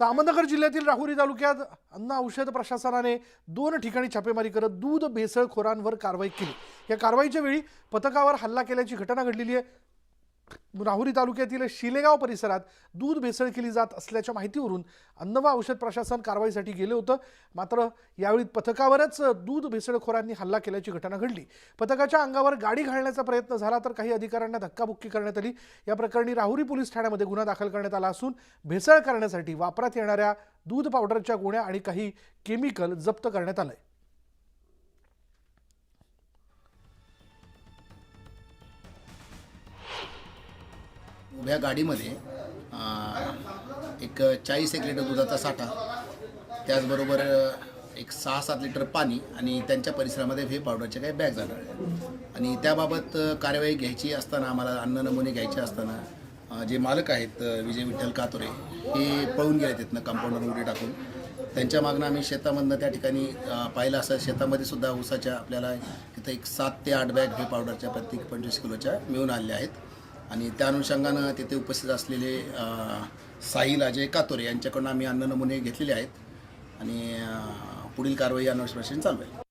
तर अहमदनगर जिल्ह्यातील राहुरी तालुक्यात अन्न औषध प्रशासनाने दोन ठिकाणी छापेमारी करत दूध भेसळखोरांवर कारवाई केली. या कारवाईच्या वेळी पथकावर हल्ला केल्याची घटना घडलेली आहे. राहुरी तालुक्यातील शिलेगाव परिसरात दूध भेसळ केली जात असल्याच्या माहितीवरून अन्न व औषध प्रशासन कारवाईसाठी गेले होतं. मात्र यावेळी पथकावरच दूध भेसळखोरांनी हल्ला केल्याची घटना घडली. पथकाच्या अंगावर गाडी घालण्याचा प्रयत्न झाला तर काही अधिकाऱ्यांना धक्काबुक्की करण्यात आली. या प्रकरणी राहुरी पोलीस ठाण्यामध्ये गुन्हा दाखल करण्यात आला असून भेसळ करण्यासाठी वापरात येणाऱ्या दूध पावडरच्या गोण्या आणि काही केमिकल जप्त करण्यात आलंय. उभ्या गाडीमध्ये एक चाळीस एक लिटर दुधाचा साठा त्याचबरोबर एक सहा सात लिटर पाणी आणि त्यांच्या परिसरामध्ये व्हे पावडरच्या काही बॅग जाणार आहेत आणि त्याबाबत कार्यवाही घ्यायची असताना आम्हाला अन्न नमुने घ्यायचे असताना जे मालक आहेत विजय विठ्ठल कातोरे हे पळून गेले तिथनं कंपाऊंडवर उडी टाकून. त्यांच्या मागणं आम्ही शेतामधनं त्या ठिकाणी पाहिलं असं शेतामध्ये सुद्धा ऊसाच्या आपल्याला तिथं एक सात ते आठ बॅग व्हे पावडरच्या प्रत्येक पंचवीस किलोच्या मिळून आलेल्या आहेत. आणि त्या अनुषंगानं तिथे उपस्थित असलेले साहिल अजय कातोरे यांच्याकडून आम्ही अन्न नमुने घेतलेले आहेत. आणि पुढील कारवाई अन्वेषण चालू आहे